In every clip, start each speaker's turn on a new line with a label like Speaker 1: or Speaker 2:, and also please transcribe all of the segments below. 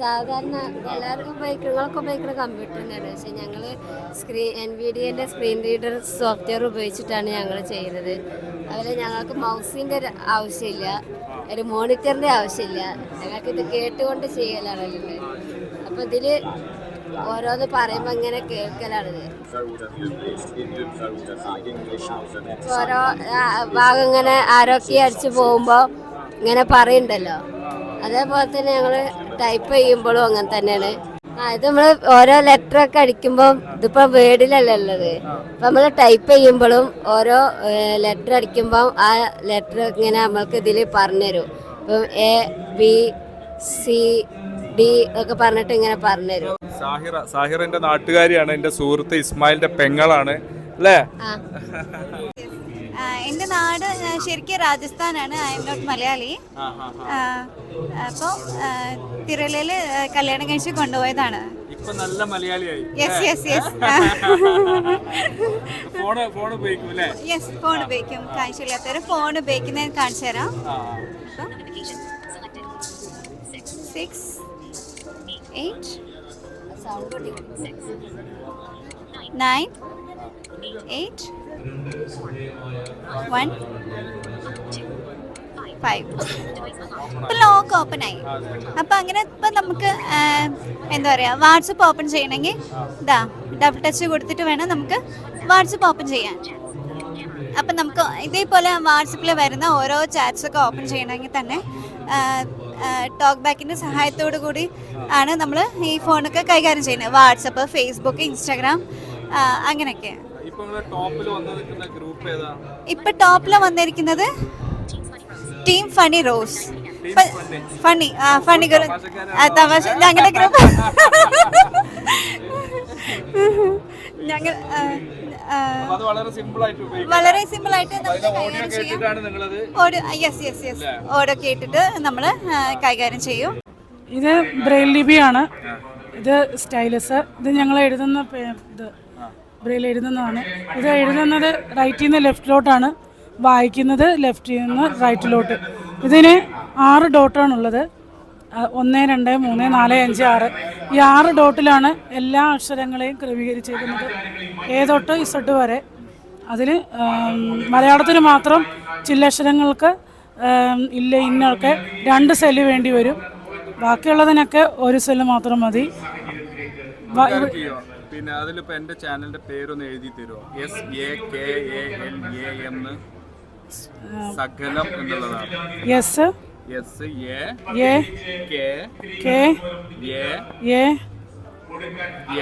Speaker 1: സാധാരണ എല്ലാവർക്കും നിങ്ങളൊക്കെ ഉപയോഗിക്കുന്ന കമ്പ്യൂട്ടർ തന്നെയാണ്. പക്ഷെ ഞങ്ങൾ സ്ക്രീൻ എൻ വി ഡി എന്റെ സ്ക്രീൻ റീഡർ സോഫ്റ്റ്വെയർ ഉപയോഗിച്ചിട്ടാണ് ഞങ്ങൾ ചെയ്യുന്നത് അതുപോലെ ഞങ്ങൾക്ക് മൗസിന്റെ ഒരു ആവശ്യമില്ല ഒരു മോണിറ്ററിന്റെ ആവശ്യമില്ല. ഞങ്ങൾക്ക് ഇത് കേട്ടുകൊണ്ട് ചെയ്യലാണല്ലോ അപ്പോൾ ഇതിൽ ഓരോന്ന് പറയുമ്പോൾ ഇങ്ങനെ കേൾക്കലാണിത് ഓരോ ഭാഗം ഇങ്ങനെ ആരോഗ്യം അടിച്ചു പോകുമ്പോൾ ഇങ്ങനെ പറയുന്നുണ്ടല്ലോ അതേപോലെ തന്നെ ഞങ്ങൾ ടൈപ്പ് ചെയ്യുമ്പോഴും അങ്ങനെ തന്നെയാണ്. ആ ഇത് നമ്മൾ ഓരോ ലെറ്റർ ഒക്കെ അടിക്കുമ്പോൾ ഇതിപ്പോ വേർഡിലല്ല ഉള്ളത്. ഇപ്പൊ നമ്മൾ ടൈപ്പ് ചെയ്യുമ്പോഴും ഓരോ ലെറ്റർ അടിക്കുമ്പോൾ ആ ലെറ്റർ ഇങ്ങനെ നമ്മൾക്ക് ഇതിൽ പറഞ്ഞുതരും. ഇപ്പം എ ബി സി ഡി ഒക്കെ പറഞ്ഞിട്ട് ഇങ്ങനെ പറഞ്ഞുതരും.
Speaker 2: സാഹിറ സാഹിറിന്റെ നാട്ടുകാരിയാണ് എന്റെ സുഹൃത്ത് ഇസ്മായിലിന്റെ പെങ്ങളാണ് അല്ലേ?
Speaker 3: എന്റെ നാട് ശരിക്കും രാജസ്ഥാനാണ്. I M not Malayali. അപ്പോൾ തിരലിൽ കല്യാണം കഴിച്ച് കൊണ്ടുപോയതാണ്.
Speaker 2: നല്ല മലയാളിയായി.
Speaker 3: Yes yes yes
Speaker 2: phone phone ഉപയോഗിക്കും അല്ലേ?
Speaker 3: യെസ് ഫോൺ ഉപയോഗിക്കും. കാഴ്ചയില്ലാത്തവർ ഫോൺ ഉപയോഗിക്കുന്നത് കാണിച്ചു തരാം. Six eight nine eight one lock open ആയി. അപ്പൊ അങ്ങനെ ഇപ്പൊ നമുക്ക് എന്താ പറയാ വാട്സപ്പ് ഓപ്പൺ ചെയ്യണമെങ്കിൽ ഇതാ ഡബിൾ ടച്ച് കൊടുത്തിട്ട് വേണം നമുക്ക് വാട്സപ്പ് ഓപ്പൺ ചെയ്യാൻ. അപ്പം നമുക്ക് ഇതേപോലെ വാട്സപ്പിൽ വരുന്ന ഓരോ ചാറ്റ്സ് ഒക്കെ ഓപ്പൺ ചെയ്യണമെങ്കിൽ തന്നെ ടോക്ക് ബാക്കിന്റെ സഹായത്തോടു കൂടി ആണ് നമ്മൾ ഈ ഫോണൊക്കെ കൈകാര്യം ചെയ്യുന്നത്. വാട്സപ്പ് ഫേസ്ബുക്ക് ഇൻസ്റ്റാഗ്രാം അങ്ങനെയൊക്കെ.
Speaker 2: ഇപ്പൊ ടോപ്പിൽ
Speaker 3: വന്നിരിക്കുന്നത് ടീം ഫണി റോസ്. ഫണി ആ ഫണി തമാശ ഞങ്ങളുടെ ഗ്രൂപ്പ് ഞങ്ങൾ
Speaker 2: വളരെ സിമ്പിൾ ആയിട്ട് ഉപയോഗിക്കും.
Speaker 3: വളരെ സിമ്പിൾ ആയിട്ട്
Speaker 2: അതിന്റെ ഓഡിയോ
Speaker 3: കൈകാര്യം ചെയ്യാം.
Speaker 2: കേട്ടിട്ടാണ്
Speaker 3: audio yes yes yes audio കേട്ടിട്ട് നമ്മൾ കൈകാര്യം ചെയ്യും.
Speaker 4: ഇത് ബ്രെയിൽ ലിപിയാണ്. ഇത് സ്റ്റൈലസ്. ഇത് ഞങ്ങൾ എഴുതുന്ന ഇത് ബ്രെയിൽ എഴുതുന്നതാണ് ഇത് എഴുതുന്നത് റൈറ്റിൽ നിന്ന് ലെഫ്റ്റിലോട്ടാണ് വായിക്കുന്നത് ലെഫ്റ്റിൽ നിന്ന് റൈറ്റിലോട്ട് ഇതിന് ആറ് ഡോട്ടാണുള്ളത് ഒന്ന് രണ്ട് മൂന്ന് നാല് അഞ്ച് ആറ്. ഈ ആറ് ഡോട്ടിലാണ് എല്ലാ അക്ഷരങ്ങളെയും ക്രമീകരിച്ചിരിക്കുന്നത്. എ തൊട്ട് ഇസഡ് വരെ. അതിൽ മലയാളത്തിന് മാത്രം ചില്ലക്ഷരങ്ങൾക്ക് അക്ഷരങ്ങൾക്ക് ഇല്ല ഇന്നൊക്കെ രണ്ട് സെല്ല് വേണ്ടി വരും. ബാക്കിയുള്ളതിനൊക്കെ ഒരു സെല്ല് മാത്രം മതി?
Speaker 2: പിന്നെ അതിലിപ്പോൾ എന്റെ ചാനലിന്റെ പേരൊന്ന് എഴുതി തരുമോ S A K A L A എന്ന് സകലം എന്നുള്ളതാണ്.
Speaker 4: Yes
Speaker 2: S A
Speaker 4: A
Speaker 2: K
Speaker 4: K
Speaker 2: A
Speaker 4: A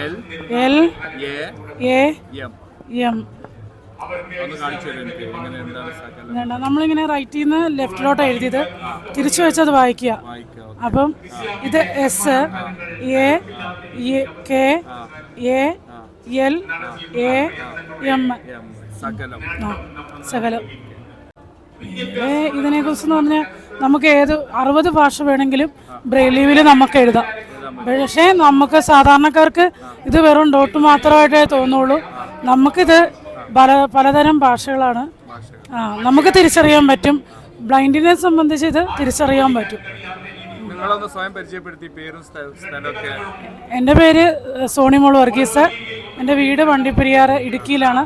Speaker 2: L
Speaker 4: L
Speaker 2: A
Speaker 4: A
Speaker 2: M
Speaker 4: നമ്മളിങ്ങനെ റൈറ്റിൽ നിന്ന് ലെഫ്റ്റിലോട്ട് എഴുതിയത്. തിരിച്ചു വെച്ചത് വായിക്കുക. അപ്പം ഇത് S A, K A L A M.
Speaker 2: Sakalam.
Speaker 4: Sakalam. ഏ ഇതിനെ കുറിച്ച് പറഞ്ഞാൽ നമുക്ക് ഏത് അറുപത് ഭാഷ വേണമെങ്കിലും ബ്രെയിലീവിൽ നമുക്ക് എഴുതാം. പക്ഷേ നമുക്ക് സാധാരണക്കാർക്ക് ഇത് വെറും ഡോട്ട് മാത്രമായിട്ടേ തോന്നുള്ളൂ. നമുക്കിത് പല പലതരം ഭാഷകളാണ്. ആ നമുക്ക് തിരിച്ചറിയാൻ പറ്റും. ബ്ലൈൻഡിനെ സംബന്ധിച്ച് ഇത് തിരിച്ചറിയാൻ പറ്റും.
Speaker 2: നിങ്ങളൊന്ന് സ്വയം പരിചയപ്പെടുത്തി പേരും സ്ഥ- സ്ഥലമൊക്കെ.
Speaker 4: എന്റെ പേര് സോണി സോണിമോൾ വർഗീസ്. എന്റെ വീട് വണ്ടിപ്പെരിയാറ് ഇടുക്കിയിലാണ്.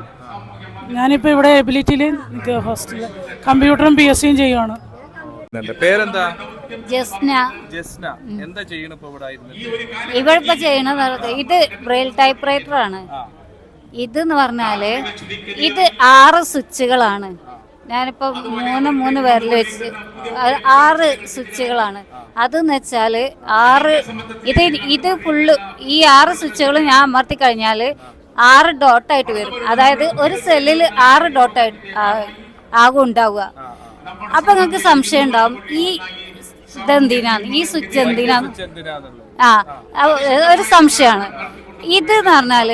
Speaker 4: ഞാനിപ്പോൾ ഇവിടെ എബിലിറ്റിയിൽ നിൽക്കുക ഹോസ്റ്റലിൽ കമ്പ്യൂട്ടറും പി എസ് സിയും ചെയ്യുവാണ്.
Speaker 2: പേരെന്താ?
Speaker 1: ജസ്ന.
Speaker 2: ജസ്ന. എന്താ ചെയ്യണ ഇപ്പൊ ഇവിടെ
Speaker 1: ഇപ്പൊ ചെയ്യണത് ഇത് ബ്രെയിൽ ടൈപ്പ് റൈറ്റർ ആണ് എന്ന് പറഞ്ഞാൽ ഇത് ആറ് സ്വിച്ചുകളാണ്. ഞാനിപ്പോ മൂന്ന് മൂന്ന് പേരിൽ വെച്ച് ആറ് സ്വിച്ചുകളാണ്. അതെന്ന് വെച്ചാൽ ആറ് ഇത് ഇത് ഫുള്ള് ഈ ആറ് സ്വിച്ചുകൾ ഞാൻ അമർത്തി കഴിഞ്ഞാൽ ആറ് ഡോട്ടായിട്ട് വരും. അതായത് ഒരു സെല്ലിൽ ആറ് ഡോട്ടായിട്ട് ആകും ഉണ്ടാവുക. അപ്പൊ നിങ്ങൾക്ക് സംശയം ഉണ്ടാവും ഈ ഇതെന്തിനാണ്? ഈ സ്വിച്ച് എന്തിനാണ്? ആ ഒരു സംശയമാണ്. ഇത് എന്ന് പറഞ്ഞാൽ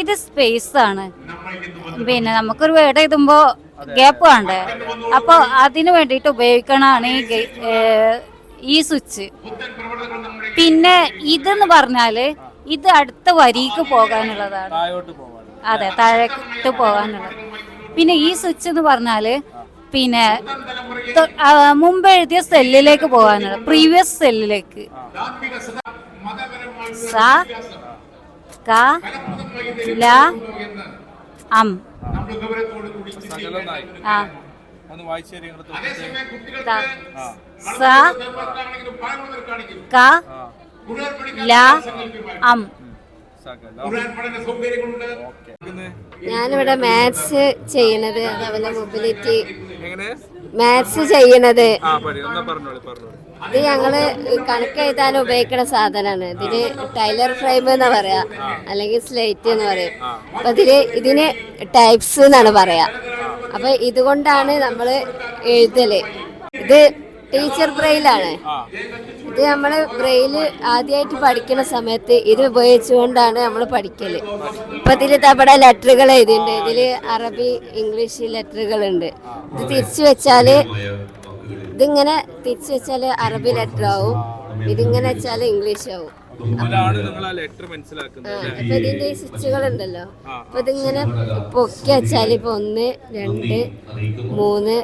Speaker 1: ഇത് സ്പേസ് ആണ്. പിന്നെ നമുക്കൊരു വേർഡ് എഴുതുമ്പോ ഗ്യാപ്പ് വേണ്ടേ? അപ്പൊ അതിനു വേണ്ടിയിട്ട് ഉപയോഗിക്കണതാണ് ഈ ഈ സ്വിച്ച്. പിന്നെ ഇതെന്ന് പറഞ്ഞാൽ ഇത് അടുത്ത വരിക്ക് പോകാനുള്ളതാണ്. അതെ താഴേക്ക് പോകാനുള്ളത്. പിന്നെ ഈ സ്വിച്ച് എന്ന് പറഞ്ഞാൽ പിന്നെ മുമ്പ് എഴുതിയ സെല്ലിലേക്ക് പോകാനുള്ളത്. പ്രീവിയസ് സെല്ലിലേക്ക്. സ ക ല അം.
Speaker 2: സകലനായി
Speaker 1: ആ.
Speaker 2: ഒന്ന് വായിച്ചേരി ഇങ്ങോട്ട് തൊട്ടിട്ട്.
Speaker 1: ദാ.
Speaker 2: ആ.
Speaker 1: ക
Speaker 2: ആ.
Speaker 1: ല അം.
Speaker 2: സകലം. ഓക്കെ.
Speaker 5: ഞാനിവിടെ മാത്സ് ചെയ്യണത് അതേപോലെ മൊബിലിറ്റി
Speaker 2: എങ്ങനെ?
Speaker 5: മാത്സ് ചെയ്യണത്. ഇത് ഞങ്ങൾ കണക്ക് എഴുതാൻ ഉപയോഗിക്കുന്ന സാധനമാണ്. ഇതിന് ടൈലർ ഫ്രെയിം എന്ന് പറയാ. അല്ലെങ്കിൽ സ്ലേറ്റ് എന്ന് പറയും. അപ്പൊ ഇതിൽ ഇതിന് ടൈപ്സ് എന്നാണ് പറയാ. അപ്പൊ ഇതുകൊണ്ടാണ് നമ്മൾ എഴുതൽ. ഇത് ടീച്ചർ ബ്രെയിലാണ്. ഇത് നമ്മൾ ബ്രെയിൽ ആദ്യമായിട്ട് പഠിക്കുന്ന സമയത്ത് ഇത് ഉപയോഗിച്ചുകൊണ്ടാണ് നമ്മൾ പഠിക്കൽ. ഇപ്പൊ ഇതിൽ തവിടെ ലെറ്ററുകൾ എഴുതിയിട്ടുണ്ട്. ഇതിൽ അറബി ഇംഗ്ലീഷ് ലെറ്ററുകൾ ഉണ്ട് ഇത് തിരിച്ചു വെച്ചാൽ ഇതിങ്ങനെ തിരിച്ചു വെച്ചാൽ അറബി ലെറ്റർ ആവും. ഇതിങ്ങനെ വെച്ചാൽ ഇംഗ്ലീഷ് ആവും? അപ്പൊ ഇതിന്റെ സ്വിച്ചുകൾ ഉണ്ടല്ലോ അപ്പൊ ഇതിങ്ങനെ പൊക്കി വെച്ചാൽ ഇപ്പൊ ഒന്ന് രണ്ട് മൂന്ന്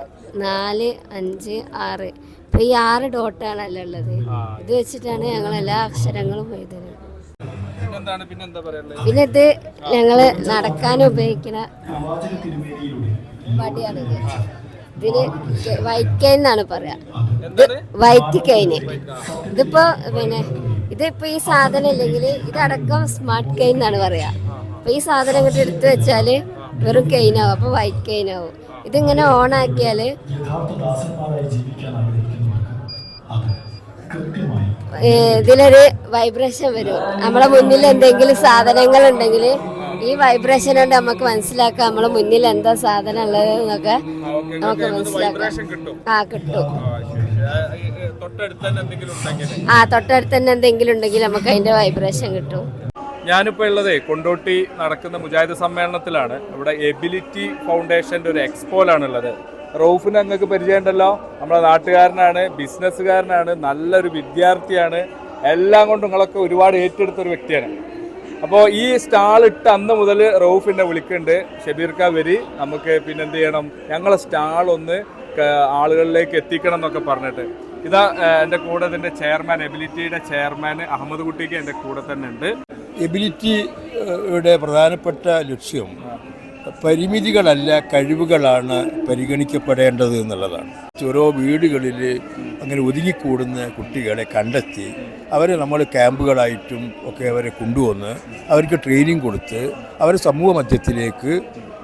Speaker 5: നാല് അഞ്ച് ആറ്. ഇപ്പൊ ഈ ആറ് ഡോട്ടാണല്ലോ ഉള്ളത്. ഇത് വെച്ചിട്ടാണ് ഞങ്ങൾ എല്ലാ അക്ഷരങ്ങളും എഴുതുന്നത്. പിന്നെ ഇത് ഞങ്ങൾ നടക്കാൻ ഉപയോഗിക്കുന്ന വടിയാണിത് ഇതിന് വൈറ്റ് കെയിൻ എന്നാണ് പറയാ. ഇത് വൈറ്റ് കെയിന് ഇതിപ്പോ പിന്നെ ഇതിപ്പോ ഈ സാധനം ഇല്ലെങ്കിൽ ഇതടക്കം സ്മാർട്ട് കെയിൻ എന്നാണ് പറയാ. അപ്പൊ ഈ സാധനം ഇങ്ങോട്ട് എടുത്തു വെച്ചാൽ വെറും കെയിനാവും അപ്പൊ വൈറ്റ് കെയിനാവും ഇതിങ്ങനെ ഓൺ ആക്കിയാൽ ഇതിലൊരു വൈബ്രേഷൻ വരും. നമ്മളെ മുന്നിൽ എന്തെങ്കിലും സാധനങ്ങൾ ഉണ്ടെങ്കിൽ ഈ വൈബ്രേഷൻ കൊണ്ട് നമുക്ക് മനസ്സിലാക്കാം. നമ്മളെ മുന്നിൽ എന്താ സാധനം ഉള്ളത് എന്നൊക്കെ നമുക്ക് മനസ്സിലാക്കാം. ആ കിട്ടും.
Speaker 2: ആ, തൊട്ടടുത്ത് തന്നെ എന്തെങ്കിലും ഉണ്ടെങ്കിൽ.
Speaker 5: നമുക്ക് അതിന്റെ വൈബ്രേഷൻ കിട്ടും.
Speaker 2: ഞാനിപ്പോൾ ഉള്ളത് കൊണ്ടോട്ടി നടക്കുന്ന മുജാഹിദ് സമ്മേളനത്തിലാണ്. ഇവിടെ എബിലിറ്റി ഫൗണ്ടേഷന്റെ ഒരു എക്സ്പോയിലാണ് ഉള്ളത്. റൌഫിന് അങ്ങക്ക് പരിചയമുണ്ടല്ലോ. നമ്മളെ നാട്ടുകാരനാണ് ബിസിനസ്സുകാരനാണ് നല്ലൊരു വിദ്യാർത്ഥിയാണ്. എല്ലാം കൊണ്ടും നിങ്ങളൊക്കെ ഒരുപാട് ഏറ്റെടുത്ത ഒരു വ്യക്തിയാണ്. അപ്പോൾ ഈ സ്റ്റാൾ ഇട്ട് അന്ന് മുതൽ റൌഫിനെ വിളിക്കുന്നുണ്ട്. ഷബീർക്ക വരി നമുക്ക് പിന്നെ എന്ത് ചെയ്യണം? ഞങ്ങളെ സ്റ്റാൾ ഒന്ന് ആളുകളിലേക്ക് എത്തിക്കണം എന്നൊക്കെ പറഞ്ഞിട്ട്. ഇതാ എന്റെ കൂടെ ഇതിന്റെ ചെയർമാൻ എബിലിറ്റിയുടെ ചെയർമാൻ അഹമ്മദ് കുട്ടിക്ക് എന്റെ കൂടെ തന്നെ ഉണ്ട്.
Speaker 6: എബിലിറ്റിയുടെ പ്രധാനപ്പെട്ട ലക്ഷ്യം പരിമിതികളല്ല കഴിവുകളാണ് പരിഗണിക്കപ്പെടേണ്ടത് എന്നുള്ളതാണ്. ഓരോ വീടുകളിൽ അങ്ങനെ ഒതുങ്ങിക്കൂടുന്ന കുട്ടികളെ കണ്ടെത്തി അവരെ നമ്മൾ ക്യാമ്പുകളായിട്ടും ഒക്കെ അവരെ കൊണ്ടുവന്ന് അവർക്ക് ട്രെയിനിങ് കൊടുത്ത് അവരെ സമൂഹ മധ്യത്തിലേക്ക്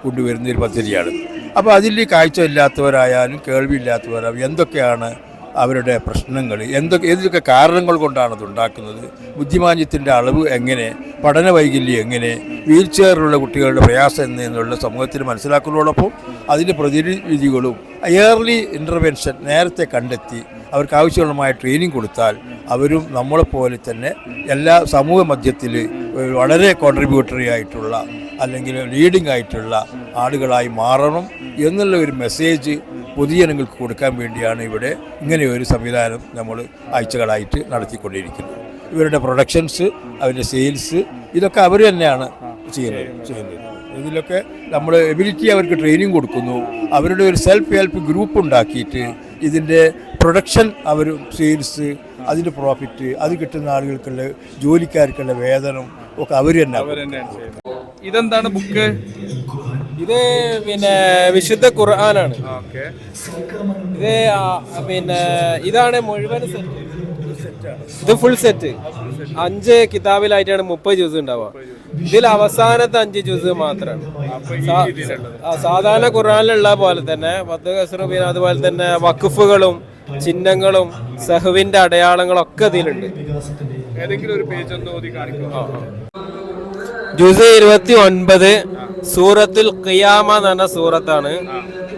Speaker 6: കൊണ്ടുവരുന്ന ഒരു പദ്ധതിയാണ്. അപ്പോൾ അതിൽ കാഴ്ച ഇല്ലാത്തവരായാലും കേൾവിയില്ലാത്തവരായാലും എന്തൊക്കെയാണ് അവരുടെ പ്രശ്നങ്ങൾ എന്തൊക്കെ ഏതൊക്കെ കാരണങ്ങൾ കൊണ്ടാണ് അത് ഉണ്ടാക്കുന്നത്? ബുദ്ധിമാന്യത്തിന്റെ അളവ് എങ്ങനെ? പഠന വൈകല്യം എങ്ങനെ? വീൽ ചെയറിലുള്ള കുട്ടികളുടെ പ്രയാസം എന്ന് എന്നുള്ള സമൂഹത്തിന് മനസ്സിലാക്കുന്നതോടൊപ്പം അതിന്റെ പ്രതിവിധികളും ഇയർലി ഇന്റർവെൻഷൻ നേരത്തെ കണ്ടെത്തി അവർക്ക് ആവശ്യമായ ട്രെയിനിങ് കൊടുത്താൽ അവരും നമ്മളെപ്പോലെ തന്നെ എല്ലാ സമൂഹ മധ്യത്തിൽ വളരെ കോൺട്രിബ്യൂട്ടറി ആയിട്ടുള്ള അല്ലെങ്കിൽ ലീഡിംഗ് ആയിട്ടുള്ള ആളുകളായി മാറണം എന്നുള്ള ഒരു മെസ്സേജ് പൊതുജനങ്ങൾക്ക് കൊടുക്കാൻ വേണ്ടിയാണ് ഇവിടെ ഇങ്ങനെയൊരു സംവിധാനം നമ്മൾ ആഴ്ചകളായിട്ട് നടത്തിക്കൊണ്ടിരിക്കുന്നത്. ഇവരുടെ പ്രൊഡക്ഷൻസ് അവരുടെ സെയിൽസ് ഇതൊക്കെ അവർ തന്നെയാണ് ചെയ്യുന്നത് ചെയ്യുന്നത്. ഇതിലൊക്കെ നമ്മൾ എബിലിറ്റി അവർക്ക് ട്രെയിനിങ് കൊടുക്കുന്നു. അവരുടെ ഒരു സെൽഫ് ഹെൽപ്പ് ഗ്രൂപ്പ് ഉണ്ടാക്കിയിട്ട് ഇതിന്റെ പ്രൊഡക്ഷൻ അവർ സെയിൽസ് അതിന്റെ പ്രോഫിറ്റ് അത് കിട്ടുന്ന ആളുകൾക്കുള്ള ജോലിക്കാർക്കുള്ള വേതനം ഒക്കെ അവർ തന്നെ
Speaker 2: ഇതെന്താണ് ബുക്ക്?
Speaker 7: ഇത് പിന്നെ വിശുദ്ധ ഖുർആനാണ്. ഇത് പിന്നെ ഇതാണ് മുഴുവൻ ഇത് ഫുൾ സെറ്റ് അഞ്ച് കിതാബിലായിട്ടാണ് മുപ്പത് ജ്യൂസ് ഉണ്ടാവുക. ഇതിൽ അവസാനത്തെ അഞ്ച് ജ്യൂസ് മാത്രമാണ്. സാധാരണ ഖുർആനിലുള്ള പോലെ തന്നെ പത്ത് അതുപോലെ തന്നെ വഖഫുകളും ചിഹ്നങ്ങളും സഹുവിന്റെ അടയാളങ്ങളും ഒക്കെ ഇതിലുണ്ട്. ജ്യൂസ് ഇരുപത്തി ഒൻപത് സൂറത്തുൽ ഖിയാമ എന്ന് പറഞ്ഞ സൂറത്താണ്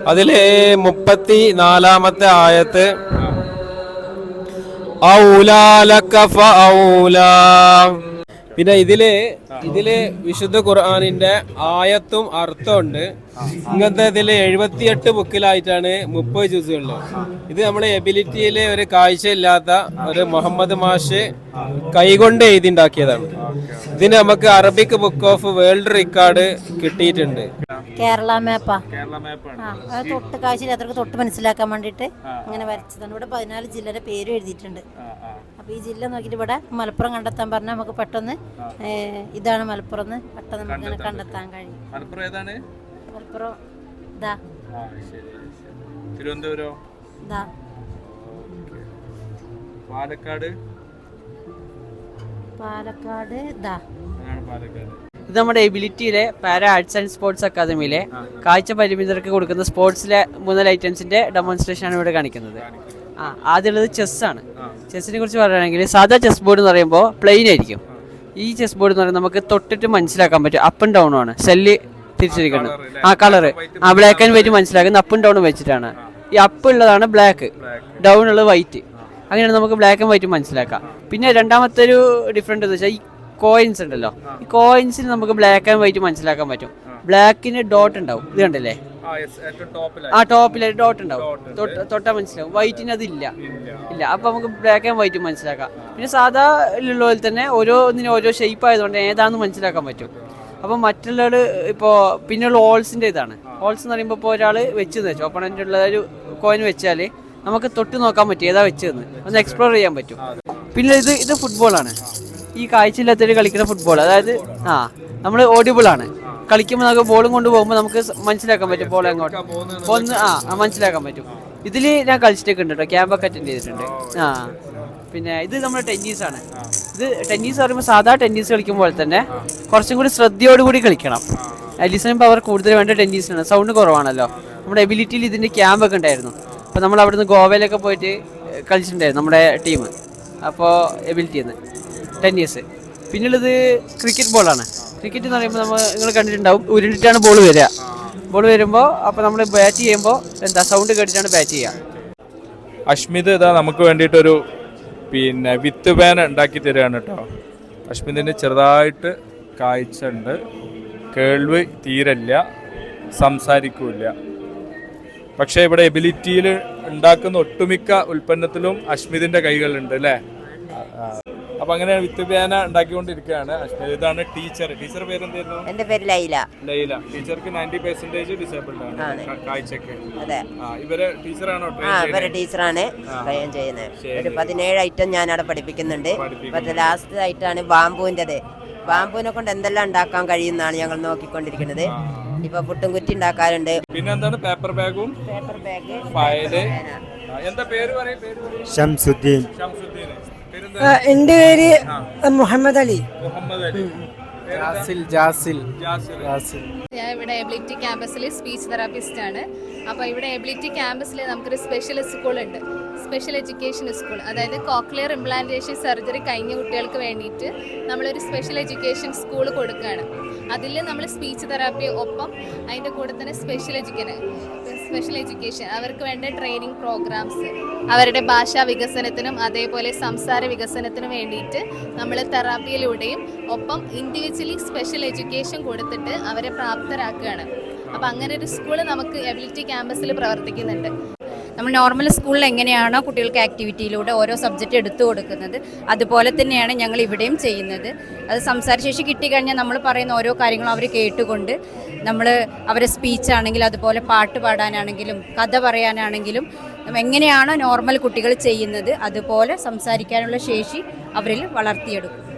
Speaker 7: അതിൽ മുപ്പത്തി നാലാമത്തെ ആയത്ത്. പിന്നെ ഇതിൽ ഇതിൽ വിശുദ്ധ ഖുർആാനിന്റെ ആയത്തും അർത്ഥമുണ്ട് ഇങ്ങനത്തെ ഇതിൽ എഴുപത്തിയെട്ട് ബുക്കിലായിട്ടാണ് മുപ്പത് ജ്യൂസ് ഇത് നമ്മുടെ എബിലിറ്റിയിലെ ഒരു കാഴ്ചയില്ലാത്ത ഒരു മുഹമ്മദ് മാഷ് കൈകൊണ്ട് എഴുതിണ്ടാക്കിയതാണ്. ഇതിന് നമുക്ക് Arabic book of world record കിട്ടിയിട്ടുണ്ട്.
Speaker 8: കേരള മാപ്പാ തൊട്ട് കാഴ്ചയില്ലാത്തവർക്ക് തൊട്ട് മനസ്സിലാക്കാൻ വേണ്ടിയിട്ട് ഇങ്ങനെ വരച്ചതാണ്. ഇവിടെ പതിനാല് ജില്ലയുടെ പേര് എഴുതിയിട്ടുണ്ട്. അപ്പോൾ ഈ ജില്ല നോക്കിയിട്ട് ഇവിടെ മലപ്പുറം കണ്ടെത്താൻ പറഞ്ഞാൽ നമുക്ക് പെട്ടെന്ന് ഇതാണ് മലപ്പുറം എന്ന് പെട്ടെന്ന് നമുക്ക് കണ്ടെത്താൻ കഴിയും.
Speaker 2: മലപ്പുറം
Speaker 8: ഇതാ.
Speaker 2: തിരുവനന്തപുരം.
Speaker 8: ഇതാ
Speaker 2: പാലക്കാട്.
Speaker 8: പാലക്കാട് ഇതാ
Speaker 2: പാലക്കാട്.
Speaker 9: ഇത് നമ്മുടെ എബിലിറ്റിയിലെ പാര ആർട്സ് ആൻഡ് സ്പോർട്സ് അക്കാദമിയിലെ കാഴ്ച പരിമിതർക്ക് കൊടുക്കുന്ന സ്പോർട്സിലെ മൂന്നര ഐറ്റംസിന്റെ ഡെമോൺസ്ട്രേഷൻ ആണ് ഇവിടെ കാണിക്കുന്നത്. ആ ആദ്യമുള്ളത് ആണ്. ചെസ്സിനെ കുറിച്ച് പറയുകയാണെങ്കിൽ സാധാ ചെസ് ബോർഡ് എന്ന് പറയുമ്പോൾ പ്ലെയിൻ ആയിരിക്കും. ഈ ചെസ് ബോർഡ് എന്ന് പറയുന്നത് നമുക്ക് തൊട്ടിട്ട് മനസ്സിലാക്കാൻ പറ്റും. അപ്പ് ആൻഡ് ഡൗൺ ആണ്. സെല്ല് തിരിച്ചിരിക്കുന്നത് ആ കളറ് ആ ബ്ലാക്ക് ആൻഡ് വൈറ്റ് മനസ്സിലാക്കുന്നത് അപ്പും ഡൗണും ഡൗൺ വെച്ചിട്ടാണ്. ഈ അപ്പ് ഉള്ളതാണ് ബ്ലാക്ക് ഡൗൺ ഉള്ളത് വൈറ്റ് അങ്ങനെയാണ് നമുക്ക് ബ്ലാക്ക് ആൻഡ് വൈറ്റ് മനസ്സിലാക്കാം. പിന്നെ രണ്ടാമത്തെ ഒരു ഡിഫറെന്റ് എന്ന് വെച്ചാൽ ഈ കോയിൻസ് ഉണ്ടല്ലോ. ഈ കോയിൻസിന് നമുക്ക് ബ്ലാക്ക് ആൻഡ് വൈറ്റ് മനസ്സിലാക്കാൻ പറ്റും. ബ്ലാക്കിന് ഡോട്ട് ഉണ്ടാവും. ഇത് കണ്ടല്ലേ?
Speaker 2: ആ ടോപ്പിലായി
Speaker 9: ഡോട്ട് ഉണ്ടാവും. തൊട്ട്- തൊട്ടാ മനസ്സിലാവും. വൈറ്റിന് അതില്ല. ഇല്ല. അപ്പൊ നമുക്ക് ബ്ലാക്ക് ആൻഡ് വൈറ്റ് മനസ്സിലാക്കാം. പിന്നെ സാധാ ഉള്ള പോലെ തന്നെ ഓരോന്നിനും ഓരോ ഷേപ്പ് ആയതുകൊണ്ട് ഏതാണെന്ന് മനസ്സിലാക്കാൻ പറ്റും. അപ്പം മറ്റുള്ളവർ ഇപ്പോൾ പിന്നെയുള്ള ഹോൾസിന്റെ ഇതാണ്. ഹോൾസ് എന്ന് പറയുമ്പോൾ ഇപ്പോൾ ഒരാൾ വെച്ച്. വെച്ചു ഉള്ള ഒരു കോയിൻ വെച്ചാൽ നമുക്ക് തൊട്ട് നോക്കാൻ പറ്റും ഏതാ വെച്ചതെന്ന്. ഒന്ന് എക്സ്പ്ലോർ ചെയ്യാൻ പറ്റും. പിന്നെ ഇത് ഇത് ഫുട്ബോളാണ് ഈ കാഴ്ചയില്ലാത്തവർ കളിക്കുന്ന ഫുട്ബോൾ അതായത് ആ നമ്മൾ ഓഡിബിൾ ആണ്. കളിക്കുമ്പോൾ നമുക്ക് ബോളും കൊണ്ട് പോകുമ്പോൾ നമുക്ക് മനസ്സിലാക്കാൻ പറ്റും ബോൾ എങ്ങോട്ട്. ഒന്ന് ആ ആ, മനസ്സിലാക്കാൻ പറ്റും. ഇതിൽ ഞാൻ കളിച്ചിട്ടൊക്കെ ഉണ്ട് കേട്ടോ ക്യാമ്പൊക്കെ അറ്റൻഡ് ചെയ്തിട്ടുണ്ട്. ആ. പിന്നെ ഇത് നമ്മുടെ ആണ്. ഇത് ടെന്നീസ് പറയുമ്പോൾ സാധാ ടെന്നീസ് കളിക്കുമ്പോൾ തന്നെ കുറച്ചും കൂടി ശ്രദ്ധയോടുകൂടി കളിക്കണം. ലിസണിംഗ് പവർ കൂടുതൽ വേണ്ട ടെന്നീസിനാണ് സൗണ്ട് കുറവാണല്ലോ. നമ്മുടെ എബിലിറ്റിയിൽ ഇതിന്റെ ക്യാമ്പൊക്കെ ഉണ്ടായിരുന്നു. അപ്പോൾ നമ്മൾ അവിടുന്ന് ഗോവയിലൊക്കെ പോയിട്ട് കളിച്ചിട്ടുണ്ടായിരുന്നു നമ്മുടെ ടീം അപ്പോൾ എബിലിറ്റി എന്ന് ടെന്നീസ് പിന്നുള്ളത് ക്രിക്കറ്റ് ബോളാണ് ക്രിക്കറ്റ് എന്ന് പറയുമ്പോൾ നമ്മൾ നിങ്ങൾ കണ്ടിട്ടുണ്ടാവും. ഉരുണ്ടിട്ടാണ് ബോൾ വരിക. ബോൾ വരുമ്പോൾ അപ്പോൾ നമ്മൾ ബാറ്റ് ചെയ്യുമ്പോൾ എന്താ സൗണ്ട് കേട്ടിട്ടാണ് ബാറ്റ് ചെയ്യുക.
Speaker 2: അഷ്മിത് ഇതാ നമുക്ക് വേണ്ടിയിട്ടൊരു പിന്നെ വിത്ത് പേന ഉണ്ടാക്കി തരികയാണ് കേട്ടോ. അശ്മിതിന് ചെറുതായിട്ട് കാഴ്ച ഉണ്ട് കേൾവി തീരല്ല സംസാരിക്കൂല പക്ഷേ ഇവിടെ എബിലിറ്റിയിൽ ഉണ്ടാക്കുന്ന ഒട്ടുമിക്ക ഉൽപ്പന്നത്തിലും അശ്മിതിന്റെ കൈകളുണ്ട് അല്ലേ? അപ്പൊ അങ്ങനെ വിത്തുപേന ഉണ്ടാക്കിക്കൊണ്ടിരിക്കുകയാണ്. ഇതാണ് ടീച്ചർ. ടീച്ചർ പേരെന്തായിരുന്നു?
Speaker 10: എന്റെ പേര് ലൈല.
Speaker 2: ലൈല. ടീച്ചർക്ക് നയന്റി പെർസെന്റേജ് ഡിസേബിൾഡ് ആണ്. കാഴ്ചക്ക്.
Speaker 10: അതെ.
Speaker 2: ഇവർ ടീച്ചറാണോ?
Speaker 10: ആ ഇവരെ ടീച്ചറാണ് ട്രെയിൻ ചെയ്യുന്നത്. ഒരു പതിനേഴ് ഐറ്റം ഞാൻ അവിടെ പഠിപ്പിക്കുന്നുണ്ട്. ലാസ്റ്റ് ആയിട്ടാണ് ബാമ്പുവിന്റെത്. ബാമ്പുവിനെ കൊണ്ട് എന്തെല്ലാം ഉണ്ടാക്കാൻ കഴിയുന്നതാണ് ഞങ്ങൾ നോക്കിക്കൊണ്ടിരിക്കുന്നത്. ഇപ്പൊ പുട്ടും കുറ്റി ഉണ്ടാക്കാറുണ്ട്.
Speaker 2: പിന്നെ എന്താണ് പേപ്പർ ബാഗും
Speaker 10: പേപ്പർ ബാഗ്
Speaker 2: ഫയൽ എന്താ പേര് പറയും പേര് പറയും.
Speaker 11: ഷംസുദ്ദീൻ.
Speaker 2: ഷംസുദ്ദീൻ.
Speaker 11: എന്റെ പേര് മുഹമ്മദ് അലി.
Speaker 2: മുഹമ്മദ് അലി.
Speaker 7: ജാസിൽ ജാസിൽ. ജാസിൽ.
Speaker 12: ഞാൻ ഇവിടെ എബിലിറ്റി ക്യാമ്പസിൽ സ്പീച്ച് തെറാപ്പിസ്റ്റ് ആണ് അപ്പോൾ ഇവിടെ എബിലിറ്റി ക്യാമ്പസിൽ നമുക്കൊരു സ്പെഷ്യൽ സ്കൂൾ ഉണ്ട്. സ്പെഷ്യൽ എഡ്യൂക്കേഷൻ സ്കൂൾ അതായത് കോക്ലിയർ ഇംപ്ലാന്റേഷൻ സർജറി കഴിഞ്ഞ കുട്ടികൾക്ക് വേണ്ടിയിട്ട് നമ്മളൊരു സ്പെഷ്യൽ എഡ്യൂക്കേഷൻ സ്കൂൾ കൊടുക്കുകയാണ്. അതിൽ നമ്മൾ സ്പീച്ച് തെറാപ്പി ഒപ്പം അതിന്റെ കൂടെ തന്നെ സ്പെഷ്യൽ എഡ്യൂക്കേഷൻ സ്പെഷ്യൽ എഡ്യൂക്കേഷൻ അവർക്ക് വേണ്ട ട്രെയിനിങ് പ്രോഗ്രാംസ് അവരുടെ ഭാഷാ വികസനത്തിനും അതേപോലെ സംസാര വികസനത്തിനും വേണ്ടിയിട്ട് നമ്മൾ തെറാപ്പിയിലൂടെയും ഒപ്പം ഇൻഡിവിജ്വലി സ്പെഷ്യൽ എഡ്യൂക്കേഷൻ കൊടുത്തിട്ട് അവരെ പ്രാപ്തരാക്കുകയാണ്. അപ്പം അങ്ങനെ ഒരു സ്കൂൾ നമുക്ക് എബിലിറ്റി ക്യാമ്പസിൽ പ്രവർത്തിക്കുന്നുണ്ട്.
Speaker 8: നമ്മൾ നോർമൽ സ്കൂളിൽ എങ്ങനെയാണോ കുട്ടികൾക്ക് ആക്ടിവിറ്റിയിലൂടെ ഓരോ സബ്ജക്റ്റ് എടുത്തു കൊടുക്കുന്നത് അതുപോലെ തന്നെയാണ് ഞങ്ങൾ ഇവിടെയും ചെയ്യുന്നത്. അത് സംസാരശേഷി കിട്ടിക്കഴിഞ്ഞാൽ നമ്മൾ പറയുന്ന ഓരോ കാര്യങ്ങളും അവർ കേട്ടുകൊണ്ട് നമ്മൾ അവരെ സ്പീച്ച് ആണെങ്കിൽ അതുപോലെ പാട്ട് പാടാനാണെങ്കിലും കഥ പറയാനാണെങ്കിലും എങ്ങനെയാണോ നോർമൽ കുട്ടികൾ ചെയ്യുന്നത് അതുപോലെ സംസാരിക്കാനുള്ള ശേഷി അവരിൽ വളർത്തിയെടുക്കും.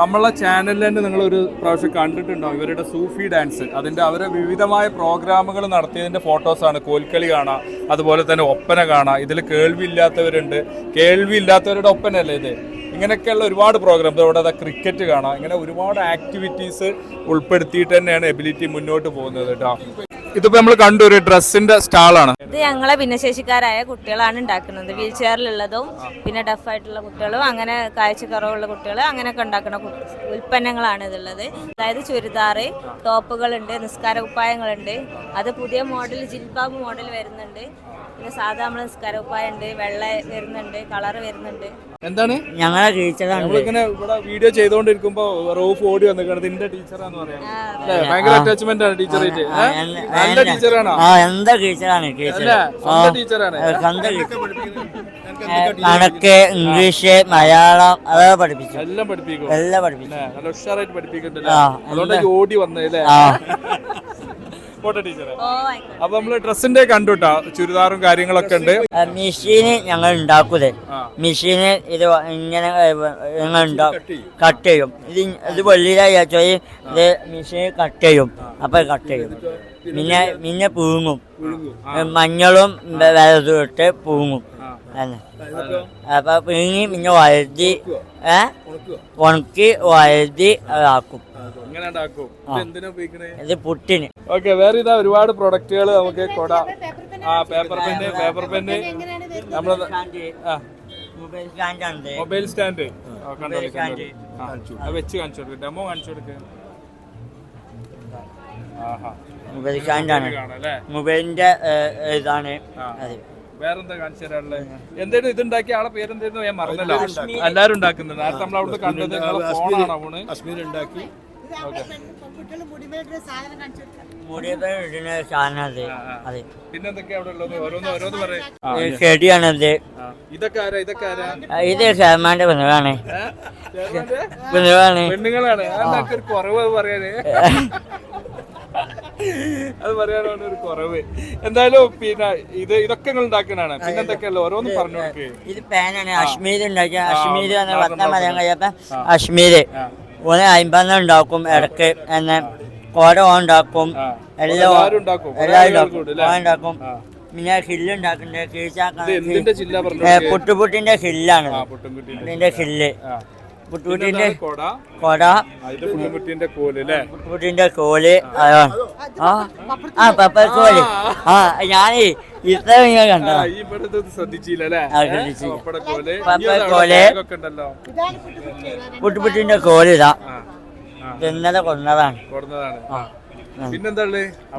Speaker 2: നമ്മളെ ചാനലിൽ തന്നെ നിങ്ങൾ പ്രാവശ്യം കണ്ടിട്ടുണ്ടോ ഇവരുടെ സൂഫി ഡാൻസ് അതിന്റെ അവരെ വിവിധമായ പ്രോഗ്രാമുകൾ നടത്തിയതിന്റെ ഫോട്ടോസാണ് കോൽക്കളി കാണാം അതുപോലെ തന്നെ ഒപ്പന കാണാം. ഇതിൽ കേൾവി ഇല്ലാത്തവരുണ്ട് കേൾവി ഇല്ലാത്തവരുടെ ഒപ്പനല്ലേ ഇത്? ഇങ്ങനെയൊക്കെയുള്ള ഒരുപാട് പ്രോഗ്രാം ഇവിടെ ക്രിക്കറ്റ് കാണാം. ഇങ്ങനെ ഒരുപാട് ആക്ടിവിറ്റീസ് ഉൾപ്പെടുത്തിയിട്ട് തന്നെയാണ് എബിലിറ്റി മുന്നോട്ട് പോകുന്നത് കേട്ടോ ഇതിപ്പോൾ നമ്മൾ കണ്ടു ഒരു ഡ്രസ്സിന്റെ സ്റ്റാളാണ്
Speaker 12: ഇത് ഞങ്ങളെ ഭിന്നശേഷിക്കാരായ കുട്ടികളാണ് ഉണ്ടാക്കുന്നത്. വീൽ ചെയറിലുള്ളതും പിന്നെ ഡഫ് ആയിട്ടുള്ള കുട്ടികളും അങ്ങനെ കാഴ്ചക്കുറവുള്ള കുട്ടികൾ അങ്ങനെയൊക്കെ ഉണ്ടാക്കുന്ന ഉൽപ്പന്നങ്ങളാണ് ഇതുള്ളത്. അതായത് ചുരിദാറ് ടോപ്പുകളുണ്ട് നിസ്കാര കുപ്പായങ്ങളുണ്ട്. അത് പുതിയ മോഡൽ ജിൽബാബ് മോഡൽ വരുന്നുണ്ട്.
Speaker 13: പിന്നെ സാധാ നമ്മളെ നിസ്കാരപ്പായ ഉണ്ട് വെള്ള വരുന്നുണ്ട് കളർ വരുന്നുണ്ട്.
Speaker 2: എന്താണ്?
Speaker 13: ഞങ്ങളെ ടീച്ചറാണ്
Speaker 2: നമ്മളിങ്ങനെ ഇവിടെ വീഡിയോ ചെയ്തോണ്ടിരിക്കുമ്പോ റോഫ് ഓടി വന്നിരിക്കണത് നിന്റെ ടീച്ചറാന്ന് പറയാം. ഭയങ്കര അറ്റാച്ച്മെന്റ് ആണ് ടീച്ചറായിട്ട് നല്ല ടീച്ചറാണോ
Speaker 13: ആ എന്താ ടീച്ചറാണ് ടീച്ചർ
Speaker 2: ടീച്ചറാണ്
Speaker 13: കണക്ക് ഇംഗ്ലീഷ് മലയാളം അതൊക്കെ പഠിപ്പിച്ചു.
Speaker 2: എല്ലാം പഠിപ്പിക്കും.
Speaker 13: എല്ലാം
Speaker 2: പഠിപ്പിക്കും നല്ല ഉഷാറായിട്ട് പഠിപ്പിക്കണ്ടല്ലേ
Speaker 13: ആ,
Speaker 2: അതുകൊണ്ട് ഓടി വന്നേ പോട്ടെ ടീച്ചറെ അപ്പൊ നമ്മൾ ഡ്രസ്സിന്റെ കണ്ടുട്ടാ ചുരിദാറും കാര്യങ്ങളൊക്കെ ഉണ്ട്.
Speaker 13: മെഷീന് ഞങ്ങൾ ഉണ്ടാക്കൂലേ.
Speaker 2: ആ.
Speaker 13: മെഷീന് ഇത് ഇങ്ങനെ ഞങ്ങൾ കട്ട് ചെയ്യും. ഇത് ഇത് വെള്ളിയിലായി വെച്ചാൽ ഇത് മെഷീൻ കട്ട് ചെയ്യും. അപ്പൊ കട്ട് ചെയ്യും. പിന്നെ പിന്നെ പൂങ്ങും മഞ്ഞളും വിലതും ഇട്ട് അപ്പൊ പിങ്ങി പിന്നെ വഴുതി ഏ? ഉണക്കി വഴുതി അതാക്കും.
Speaker 2: ഉണ്ടാക്കും. ഇത്
Speaker 13: പുട്ടിന്.
Speaker 2: ഓക്കെ വേറെ ഇതാ ഒരുപാട് പ്രൊഡക്റ്റുകൾ നമുക്ക് കൊട. ആ പേപ്പർ പെന്ന് പേപ്പർ പെന്ന് നമ്മൾ
Speaker 13: മൊബൈൽ
Speaker 2: സ്റ്റാൻഡ്. വെച്ച് കാണിച്ചു ഡെമോ കാണിച്ചു കൊടുക്ക്. ആഹാ.
Speaker 13: മൊബൈൽ സ്റ്റാൻഡാണ്. മൊബൈലിന്റെ ഇതാണ്. അത്.
Speaker 2: വേറെന്താ കാണിച്ചു തരാനുള്ളത് എന്തേലും ഇത് ഉണ്ടാക്കിയ ആളെ പേരെന്തായിരുന്നു ഞാൻ മറന്നല്ലോ. എല്ലാരും ഉണ്ടാക്കുന്നുണ്ട്. നേരത്തെ നമ്മൾ അവിടുത്തെ കണ്ടത് ഫോണാണ് ഫോണാണോ ഫോണ്
Speaker 6: അസ്മീർ ഉണ്ടാക്കി
Speaker 13: ചെടിയാണത്. ഇത്
Speaker 2: പെണ്ണുങ്ങളാണ്. കുറവ് പറയാന്? അത് പറയാനാണ് ഒരു കുറവ്. എന്തായാലും പിന്നെ ഇത് ഇതൊക്കെ നിങ്ങൾ ഉണ്ടാക്കുന്നതാണ് പിന്നെ എന്തൊക്കെയല്ല ഓരോന്ന് പറഞ്ഞു കൊടുക്കേ.
Speaker 13: ഇത് പാനാണ്. അശ്മീര് ഉണ്ടാക്കിയ അശ്മീര് എന്ന മലയാളം കഴിയപ്പോ അശ്മീര് ഉണ്ടാക്കും ഇടയ്ക്ക്. എന്നെ കോട ഉണ്ടാക്കും. എല്ലാം
Speaker 2: എല്ലാവരും ഉണ്ടാക്കും.
Speaker 13: പിന്നെ ഹില്ല് ഉണ്ടാക്കുന്നുണ്ട് കീഴ്ചാക്കാൻ
Speaker 2: പറഞ്ഞു
Speaker 13: പുട്ടുപുട്ടിന്റെ ഹില്ലാണ്. ഇതിന്റെ ഹില്ല്.
Speaker 2: പിന്നെന്താണ് കൊട?
Speaker 13: കൊട.
Speaker 2: പുട്ടുംകുട്ടിന്റെ കോൽ അല്ലേ?
Speaker 13: പുട്ടുപുട്ടിന്റെ കോൽ. ആ ആ. കോൽ. ആ ഞാനേ ഇത്ര നിങ്ങൾ
Speaker 2: കോൽ.
Speaker 13: പുട്ടുപുട്ടിന്റെ കോൽ. ഇതാ. ഇന്നലെ.
Speaker 2: പിന്നെന്താ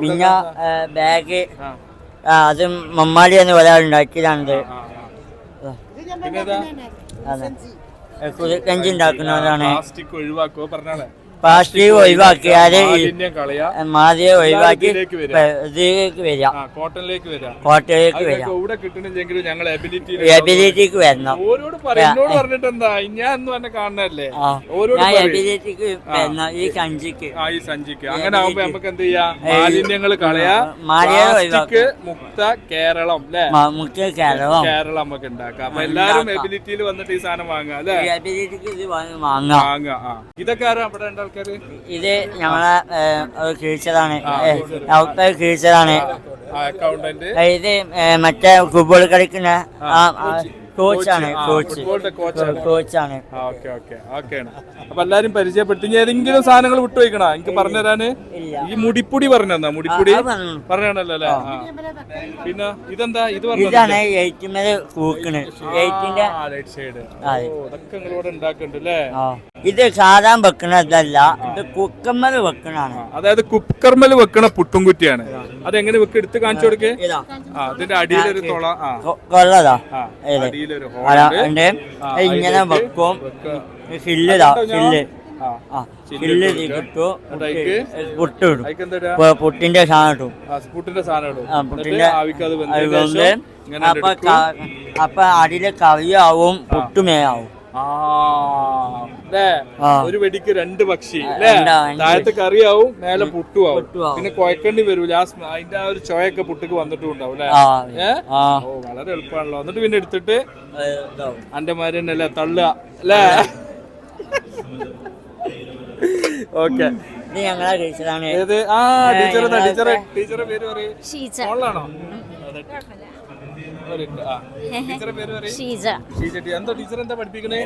Speaker 13: പിന്നെ ബാഗ്. അതും മമ്മാടി എന്ന് ഒരാൾ ഉണ്ടാക്കിയതാണിത്.
Speaker 2: ആ,
Speaker 13: കുതിക്കഞ്ചി ഉണ്ടാക്കുന്നവരാണ്.
Speaker 2: പ്ലാസ്റ്റിക് ഒഴിവാക്കുവോ പറഞ്ഞാലേ
Speaker 13: പ്ലാസ്റ്റിക് ഒഴിവാക്കിയാൽ
Speaker 2: മാലിന്യം
Speaker 13: ഒഴിവാക്കി
Speaker 2: ഇതിലേക്ക് ആ കോട്ടണിലേക്ക് വരാം
Speaker 13: കോട്ടയിലേക്ക്
Speaker 2: അതൊക്കെ ഇവിടെ കിട്ടണില്ലെങ്കിലും ഞങ്ങൾ
Speaker 13: എബിലിറ്റിക്ക് വരണം.
Speaker 2: പറഞ്ഞിട്ട് എന്താ ഞാൻ തന്നെ കാണണല്ലേ
Speaker 13: ഞാൻ എബിലിറ്റിക്ക് വരണം ഈ
Speaker 2: സഞ്ചിക്ക്. ഈ സഞ്ചിക്ക്. അങ്ങനെ ആവുമ്പോ നമുക്ക് എന്ത് ചെയ്യാം? മാലിന്യങ്ങൾ കളയാ.
Speaker 13: മാലിന്യം
Speaker 2: മുക്ത കേരളം
Speaker 13: മുക്ത കേരളം.
Speaker 2: കേരളം നമുക്ക് ഉണ്ടാക്കാം അപ്പൊ എല്ലാരും എബിലിറ്റിയിൽ വന്നിട്ട് ഈ സാധനം വാങ്ങാം അല്ലെ?
Speaker 13: എബിലിറ്റിക്ക് ഇത് വാങ്ങി വാങ്ങാം
Speaker 2: ഇതൊക്കെ ആരാ? അവിടെ ഉണ്ട് ആൾക്കാര്
Speaker 13: ഇത് ഞങ്ങളെ ഒരു ടീച്ചറാണ്
Speaker 2: അക്കൗണ്ടന്റ്
Speaker 13: ഇത് മറ്റേ ഫുട്ബോൾ കളിക്കുന്ന കോച്ചാണ് കോച്ച്
Speaker 2: ഫുട്ബോളിന്റെ കോച്ചാണ്.
Speaker 13: കോച്ചാണ്
Speaker 2: ആ ഓക്കെ ഓക്കെ ഓക്കെയാണ് അപ്പൊ എല്ലാരും പരിചയപ്പെടുത്തി. ഇനി ഏതെങ്കിലും സാധനങ്ങൾ വിട്ടുപോയിക്കണോ എനിക്ക് പറഞ്ഞുതരാന് ഈ മുടിപ്പൊടി പറഞ്ഞു തന്നാ? മുടിപ്പൊടി
Speaker 13: പറഞ്ഞല്ലേ പറഞ്ഞു.
Speaker 2: പറഞ്ഞാണല്ലോ അല്ലേ? പിന്നെ ഇതെന്താ? ഇത് പറഞ്ഞു
Speaker 13: ഇതാണ്.
Speaker 2: ഇതൊക്കെ നിങ്ങളിവിടെ ഉണ്ടാക്കുന്നുണ്ട് അല്ലേ?
Speaker 13: ഇത് സാധാരണ വെക്കണതല്ല ഇത് കുക്കമ്മൽ വെക്കണാണ്
Speaker 2: അതായത് കുക്കർമൽ വെക്കണ പുട്ടുംകുറ്റിയാണ്. അതെങ്ങനെ വെക്ക് എടുത്ത് കാണിച്ചു കൊടുക്കേ? ആ അതിന്റെ അടിയിലൊരു തുള ആ.
Speaker 13: കൊള്ളതാ
Speaker 2: ആ അടിയിലൊരു
Speaker 13: അതാ,
Speaker 2: ഹോളുണ്ട്
Speaker 13: ഉണ്ട്.
Speaker 2: ആ,
Speaker 13: ഇങ്ങനെ വെക്കും.
Speaker 2: വെക്കുക.
Speaker 13: ഫില്ല്
Speaker 2: ആ അതിലേക്ക് ഇടുക?
Speaker 13: പുട്ടിന്റെ സാധനം ഇട്ടു
Speaker 2: ആ സ്പൂട്ടിന്റെ സാധനം ഇടും.
Speaker 13: ആ
Speaker 2: എന്നിട്ട്
Speaker 13: പുട്ടിന്റെ
Speaker 2: ആവിക്ക് അത് വെന്തതിന്
Speaker 13: അതുകൊണ്ട്
Speaker 2: ശേഷം ഇങ്ങനെ
Speaker 13: അപ്പൊ
Speaker 2: എടുക്കും.
Speaker 13: ക- അപ്പൊ അടിയിലെ കവിയാവും പുട്ടുമേയാവും
Speaker 2: ആ. ഒരു വെടിക്ക് രണ്ട് പക്ഷി താഴത്തെ കറിയാവും മേലെ പുട്ടുമാവും. പിന്നെ കുഴക്കേണ്ടി വരൂല. ആ അതിന്റെ ആ ഒരു ചോയൊക്കെ പുട്ടുക്ക് വന്നിട്ടും ഉണ്ടാവും അല്ലേ ഓ വളരെ എളുപ്പമാണല്ലോ. എന്നിട്ട് പിന്നെ എടുത്തിട്ട്. അന്റെ മാതിരി തന്നെ അല്ലേ തള്ളുക അല്ലേ? ഓക്കെ.
Speaker 13: ഞങ്ങളെ ടീച്ചറാണ്.
Speaker 2: ഏത്? ആ ടീച്ചർ
Speaker 13: ടീച്ചർ
Speaker 2: ടീച്ചറെ ടീച്ചറെ പേര് പറയും. മോളാണോ?
Speaker 3: ഷീജ.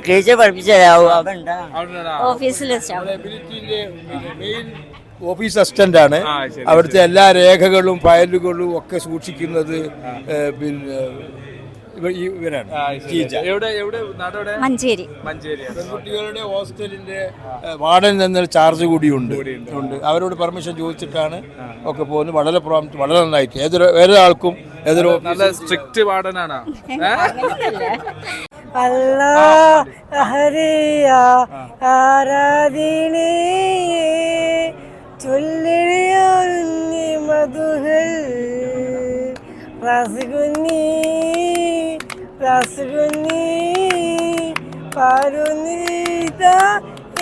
Speaker 2: ടീച്ചർ
Speaker 3: ഓഫീസിൽ
Speaker 6: ഓഫീസ് അസിസ്റ്റന്റ് ആണ്. അവിടുത്തെ എല്ലാ രേഖകളും ഫയലുകളും ഒക്കെ സൂക്ഷിക്കുന്നത് പിന്നെ ഇവരാണ്.
Speaker 2: എവിടെ എവിടെ?
Speaker 3: മഞ്ചേരി.
Speaker 6: ഹോസ്റ്റലിന്റെ വാർഡൻ എന്നൊരു ചാർജ് കൂടിയുണ്ട്. ഉണ്ട്. അവരോട് പെർമിഷൻ ചോദിച്ചിട്ടാണ് ഒക്കെ പോകുന്നത്. വളരെ പ്രോംപ്റ്റ് വളരെ നന്നായിട്ട്. ഏതൊരു ഏതൊരാൾക്കും ഏതൊരു
Speaker 2: നല്ല സ്ട്രിക്റ്റ് വാർഡനാണ്?
Speaker 11: അല്ലാ ഹരിയ ആരാധിനേ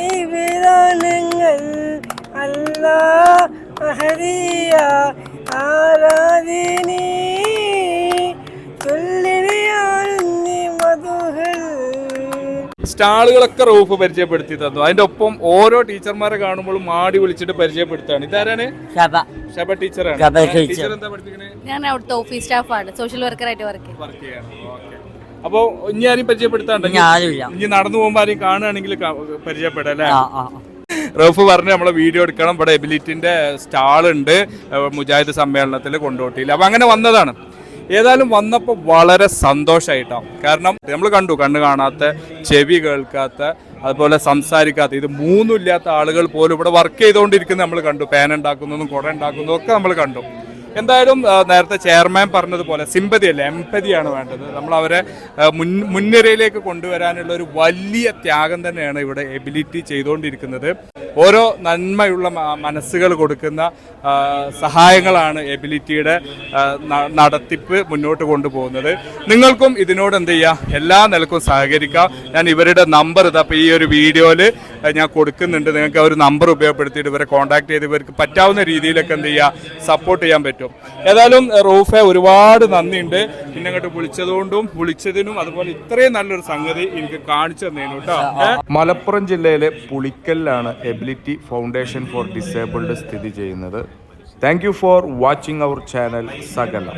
Speaker 11: ഈ വിധാനങ്ങൾ അല്ല ഹരിയ ആരാധിനി.
Speaker 2: സ്റ്റാളുകളൊക്കെ റൂഫ് പരിചയപ്പെടുത്തി തന്നു. അതിന്റെ ഒപ്പം ഓരോ ടീച്ചർമാരെ കാണുമ്പോഴും മാടി വിളിച്ചിട്ട് പരിചയപ്പെടുത്താണ് ഇതാരാണ്?
Speaker 11: ശബ.
Speaker 2: ഷബ ടീച്ചറാണ്.
Speaker 11: ടീച്ചർ.
Speaker 2: എന്താ
Speaker 12: ഞാൻ അവിടുത്തെ ഓഫീസ് സ്റ്റാഫാണ്. സോഷ്യൽ വർക്കറായിട്ട് വർക്ക്
Speaker 2: വർക്ക് ചെയ്യാണ് അപ്പോ ഇനി ആരും പരിചയപ്പെടുത്താണ്ട്?
Speaker 11: ഇനി
Speaker 2: നടന്നു പോകുമ്പോ ആരും കാണുകയാണെങ്കിൽ പരിചയപ്പെടാം അല്ലേ? റഫ് പറഞ്ഞ് നമ്മളെ വീഡിയോ എടുക്കണം. ഇവിടെ എബിലിറ്റിന്റെ സ്റ്റാൾ ഉണ്ട് മുജാഹിദ് സമ്മേളനത്തിൽ കൊണ്ടോട്ടിയിൽ അപ്പൊ അങ്ങനെ വന്നതാണ്. ഏതായാലും വന്നപ്പോൾ വളരെ സന്തോഷമായിട്ടാണ് കാരണം നമ്മൾ കണ്ടു കണ്ണ് കാണാത്ത ചെവി കേൾക്കാത്ത അതുപോലെ സംസാരിക്കാത്ത ഇത് മൂന്നും ഇല്ലാത്ത ആളുകൾ പോലും ഇവിടെ വർക്ക് ചെയ്തുകൊണ്ടിരിക്കുന്നത് നമ്മൾ കണ്ടു. പാൻ ഉണ്ടാക്കുന്നതും കുട ഉണ്ടാക്കുന്നതും ഒക്കെ നമ്മൾ കണ്ടു. എന്തായാലും നേരത്തെ ചെയർമാൻ പറഞ്ഞതുപോലെ സിമ്പതി അല്ല എംപതിയാണ് വേണ്ടത്. നമ്മൾ അവരെ മുൻ മുൻനിരയിലേക്ക് കൊണ്ടുവരാനുള്ള ഒരു വലിയ ത്യാഗം തന്നെയാണ് ഇവിടെ എബിലിറ്റി ചെയ്തുകൊണ്ടിരിക്കുന്നത്. ഓരോ നന്മയുള്ള മനസ്സുകൾ കൊടുക്കുന്ന സഹായങ്ങളാണ് എബിലിറ്റിയുടെ നടത്തിപ്പ് മുന്നോട്ട് കൊണ്ടുപോകുന്നത്. നിങ്ങൾക്കും ഇതിനോട് എന്ത് ചെയ്യുക എല്ലാ നിലക്കും സഹകരിക്കാം. ഞാൻ ഇവരുടെ നമ്പർ ഇതാ ഈ ഒരു വീഡിയോയിൽ ഞാൻ കൊടുക്കുന്നുണ്ട്. നിങ്ങൾക്ക് ഒരു നമ്പർ ഉപയോഗപ്പെടുത്തിയിട്ട് ഇവരെ കോൺടാക്ട് ചെയ്ത് ഇവർക്ക് പറ്റാവുന്ന രീതിയിലൊക്കെ എന്ത് ചെയ്യുക സപ്പോർട്ട് ചെയ്യാൻ പറ്റും. ഏതായാലും റൂഫെ ഒരുപാട് നന്ദിയുണ്ട്. പിന്നെ അങ്ങോട്ട് വിളിച്ചതുകൊണ്ടും വിളിച്ചതിനും അതുപോലെ ഇത്രയും നല്ലൊരു സംഗതി എനിക്ക് കാണിച്ചു തന്നേനു കേട്ടോ മലപ്പുറം ജില്ലയിലെ പുളിക്കലിലാണ് എബിലിറ്റി ഫൗണ്ടേഷൻ ഫോർ ഡിസേബിൾഡ് സ്ഥിതി ചെയ്യുന്നത്. Thank you for watching our channel Sakalam